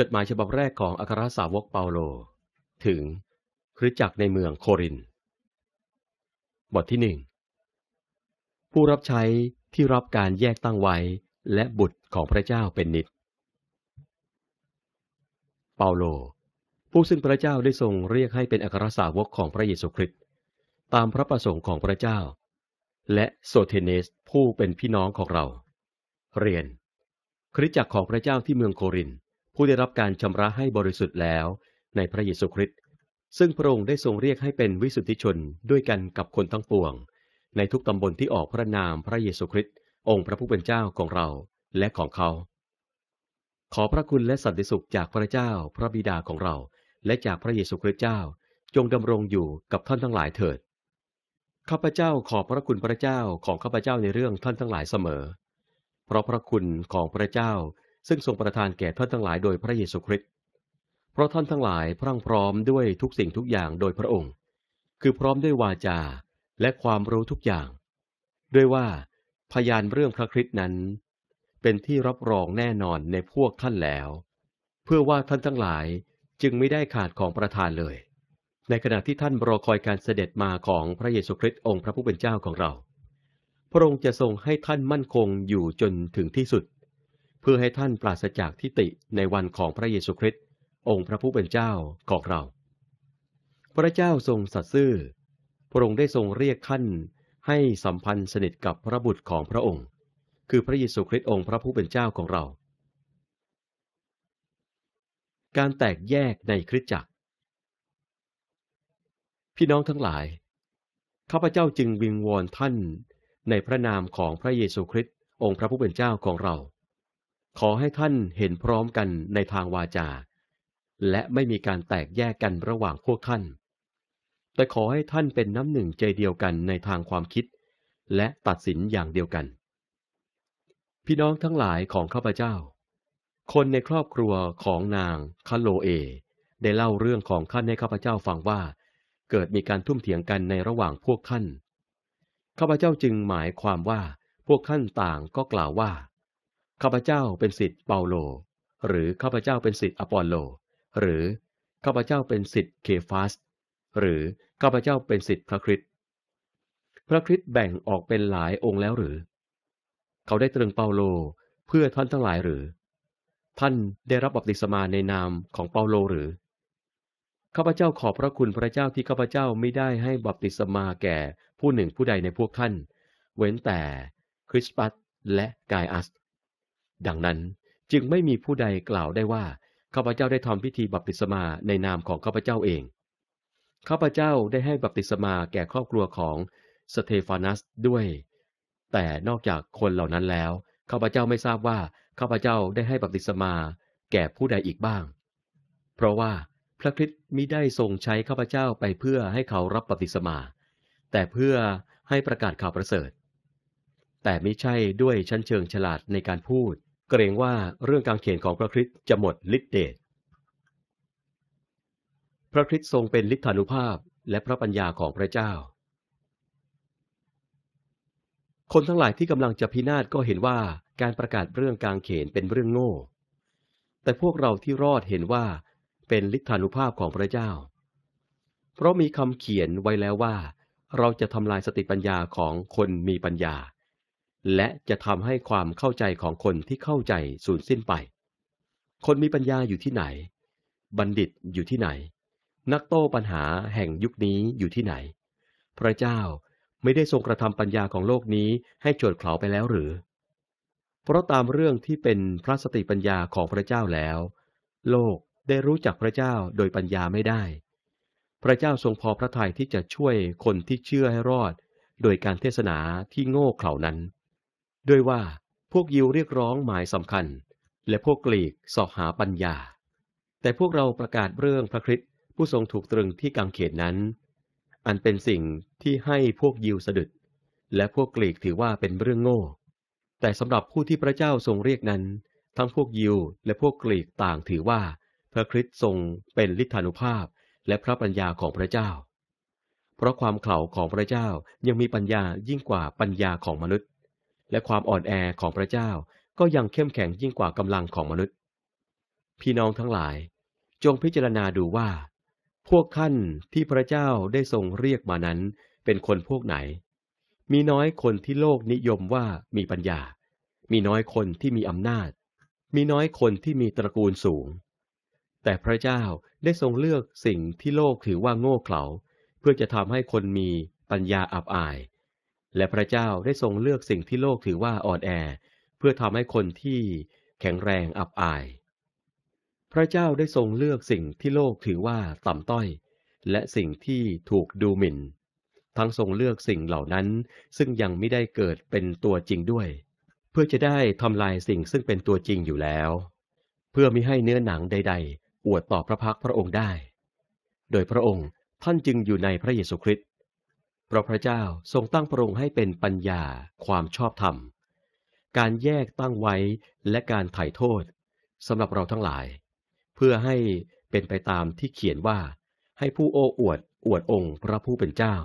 จดหมายฉบับแรกของอัครสาวกเปาโล ถึงคริสตจักรในเมืองโคริน บทที่หนึ่งผู้รับใช้ที่รับการแยกตั้งไว้และบุตรของพระเจ้าเป็นนิด เปาโล ผู้ซึ่งพระเจ้าได้ทรงเรียกให้เป็นอัครสาวกของพระเยซูคริสต์ตามพระประสงค์ของพระเจ้า และโซเทเนสผู้เป็นพี่น้องของเรา เรียน คริสตจักรของพระเจ้าที่เมืองโครินธ์ ผู้ได้รับการชำระให้บริสุทธิ์แล้วในพระเยซูคริสต์ซึ่งพระองค์ได้ทรงเรียกให้เป็นวิสุทธิชนด้วยกันกับคนทั้งปวง ในทุกตำบลที่ออกพระนามพระเยซูคริสต์องค์พระผู้เป็นเจ้าของเราและของเขา ขอพระคุณและสันติสุขจากพระเจ้าพระบิดาของเรา และจากพระเยซูคริสต์เจ้า จงดำรงอยู่กับท่านทั้งหลายเถิดข้าพเจ้าขอบพระคุณพระเจ้าของข้าพเจ้าในเรื่องท่านทั้งหลายเสมอ เพราะพระคุณของพระเจ้า ซึ่งทรงประทานแก่ท่านทั้งหลายโดยพระเยซูคริสต์เพราะท่านทั้งหลายพรั่งพร้อมด้วยทุกสิ่งทุกอย่างโดยพระองค์ คือพร้อมด้วยวาจาและความรู้ทุกอย่าง ด้วยว่าพยานเรื่องพระคริสต์นั้น เป็นที่รับรองแน่นอนในพวกท่านแล้ว เพื่อว่าท่านทั้งหลายจึงไม่ได้ขาดของประทานเลย ในขณะที่ท่านรอคอยการเสด็จมาของพระเยซูคริสต์องค์พระผู้เป็นเจ้าของเรา พระองค์จะทรงให้ท่านมั่นคงอยู่จนถึงที่สุด พื่อให้ท่านปราศจากทิฏฐิในวันของพระเยซูคริสต์องค์พระผู้เป็นเจ้าของเรา พระเจ้าทรงสัตย์ซื่อ พระองค์ได้ทรงเรียกท่านให้สัมพันธ์สนิทกับพระบุตรของพระองค์ คือพระเยซูคริสต์องค์พระผู้เป็นเจ้าของเรา การแตกแยกในคริสตจักร พี่น้องทั้งหลาย ข้าพเจ้าจึงวิงวอนท่านในพระนามของพระเยซูคริสต์องค์พระผู้เป็นเจ้าของเรา ขอให้ท่านเห็นพร้อมกันในทางวาจา และไม่มีการแตกแยกกันระหว่างพวกท่าน แต่ขอให้ท่านเป็นน้ำหนึ่งใจเดียวกันในทางความคิด และตัดสินอย่างเดียวกัน พี่น้องทั้งหลายของข้าพเจ้า คนในครอบครัวของนางคาโลเอ ได้เล่าเรื่องของท่านให้ข้าพเจ้าฟังว่า เกิดมีการทุ่มเถียงกันในระหว่างพวกท่านข้าพเจ้าจึงหมายความว่าพวกท่านต่างก็กล่าวว่า ข้าพเจ้าเป็นสิทธิ์เปาโล หรือข้าพเจ้าเป็นสิทธิ์อปอลโล หรือข้าพเจ้าเป็นสิทธิ์เคฟาสหรือข้าพเจ้าเป็นสิทธิ์พระคริสต์พระคริสต์แบ่งออกเป็นหลายองค์แล้วหรือ เขาได้ตรึงเปาโลเพื่อท่านทั้งหลายหรือ ท่านได้รับบัพติศมาในนามของเปาโลหรือข้าพเจ้าขอบพระคุณพระเจ้าที่ข้าพเจ้าไม่ได้ให้บัพติศมาแก่ผู้หนึ่งผู้ใดในพวกท่าน เว้นแต่คริสปัสและกายอัส ดังนั้นจึงไม่มีผู้ใดกล่าวได้ว่าข้าพเจ้าได้ทำพิธีบัพติศมาในนามของข้าพเจ้าเอง ข้าพเจ้าได้ให้บัพติศมาแก่ครอบครัวของสเตฟานัสด้วย แต่นอกจากคนเหล่านั้นแล้วข้าพเจ้าไม่ทราบว่าข้าพเจ้าได้ให้บัพติศมาแก่ผู้ใดอีกบ้าง เพราะว่าพระคริสต์มิได้ทรงใช้ข้าพเจ้าไปเพื่อให้เขารับบัพติศมา แต่เพื่อให้ประกาศข่าวประเสริฐ แต่ไม่ใช่ด้วยชั้นเชิงฉลาดในการพูด เกรงว่าเรื่องการเขียนของพระคริสต์จะหมดฤทธิเดชพระคริสต์ทรงเป็นฤทธานุภาพและพระปัญญาของพระเจ้า คนทั้งหลายที่กำลังจะพินาศก็เห็นว่าการประกาศเรื่องการเขนเป็นเรื่องโง่ แต่พวกเราที่รอดเห็นว่าเป็นฤทธานุภาพของพระเจ้า เพราะมีคำเขียนไว้แล้วว่า เราจะทำลายสติปัญญาของคนมีปัญญา และจะทำให้ความเข้าใจของคนที่เข้าใจสูญสิ้นไป คนมีปัญญาอยู่ที่ไหน บัณฑิตอยู่ที่ไหน นักโต้ปัญหาแห่งยุคนี้อยู่ที่ไหน พระเจ้าไม่ได้ทรงกระทำปัญญาของโลกนี้ให้โจดเขลาไปแล้วหรือ เพราะตามเรื่องที่เป็นพระสติปัญญาของพระเจ้าแล้ว โลกได้รู้จักพระเจ้าโดยปัญญาไม่ได้ พระเจ้าทรงพอพระทัยที่จะช่วยคนที่เชื่อให้รอด โดยการเทศนาที่โง่เขลานั้น ด้วยว่าพวกยิวเรียกร้องหมายสำคัญ และพวกกรีกสอบหาปัญญา แต่พวกเราประกาศเรื่องพระคริสต์ผู้ทรงถูกตรึงที่กังเขนนั้น อันเป็นสิ่งที่ให้พวกยิวสะดุด และพวกกรีกถือว่าเป็นเรื่องโง่ แต่สำหรับผู้ที่พระเจ้าทรงเรียกนั้น ทั้งพวกยิวและพวกกรีกต่างถือว่า พระคริสต์ทรงเป็นฤทธานุภาพและพระปัญญาของพระเจ้า เพราะความเข่าของพระเจ้ายังมีปัญญายิ่งกว่าปัญญาของมนุษย์ และความอ่อนแอของพระเจ้าก็ยังเข้มแข็งยิ่งกว่ากำลังของมนุษย์ พี่น้องทั้งหลาย จงพิจารณาดูว่า พวกท่านที่พระเจ้าได้ทรงเรียกมานั้นเป็นคนพวกไหน มีน้อยคนที่โลกนิยมว่ามีปัญญา มีน้อยคนที่มีอำนาจ มีน้อยคนที่มีตระกูลสูง แต่พระเจ้าได้ทรงเลือกสิ่งที่โลกถือว่าโง่เขลาเพื่อจะทำให้คนมีปัญญาอับอาย และพระเจ้าได้ทรงเลือกสิ่งที่โลกถือว่าอ่อนแอ เพื่อทำให้คนที่แข็งแรงอับอาย พระเจ้าได้ทรงเลือกสิ่งที่โลกถือว่าต่ำต้อย และสิ่งที่ถูกดูหมิ่น ทั้งทรงเลือกสิ่งเหล่านั้น ซึ่งยังไม่ได้เกิดเป็นตัวจริงด้วย เพื่อจะได้ทำลายสิ่งซึ่งเป็นตัวจริงอยู่แล้ว เพื่อมิให้เนื้อหนังใด ๆ อวดต่อพระพักพระองค์ได้ โดยพระองค์ท่านจึงอยู่ในพระเยซูคริสต เพราะพระเจ้าทรงตั้งพระองค์ให้เป็นปัญญาความชอบธรรม การแยกตั้งไว้และการไถ่โทษสำหรับเราทั้งหลาย เพื่อให้เป็นไปตามที่เขียนว่า ให้ผู้โอ้อวดอวดองค์พระผู้เป็นเจ้า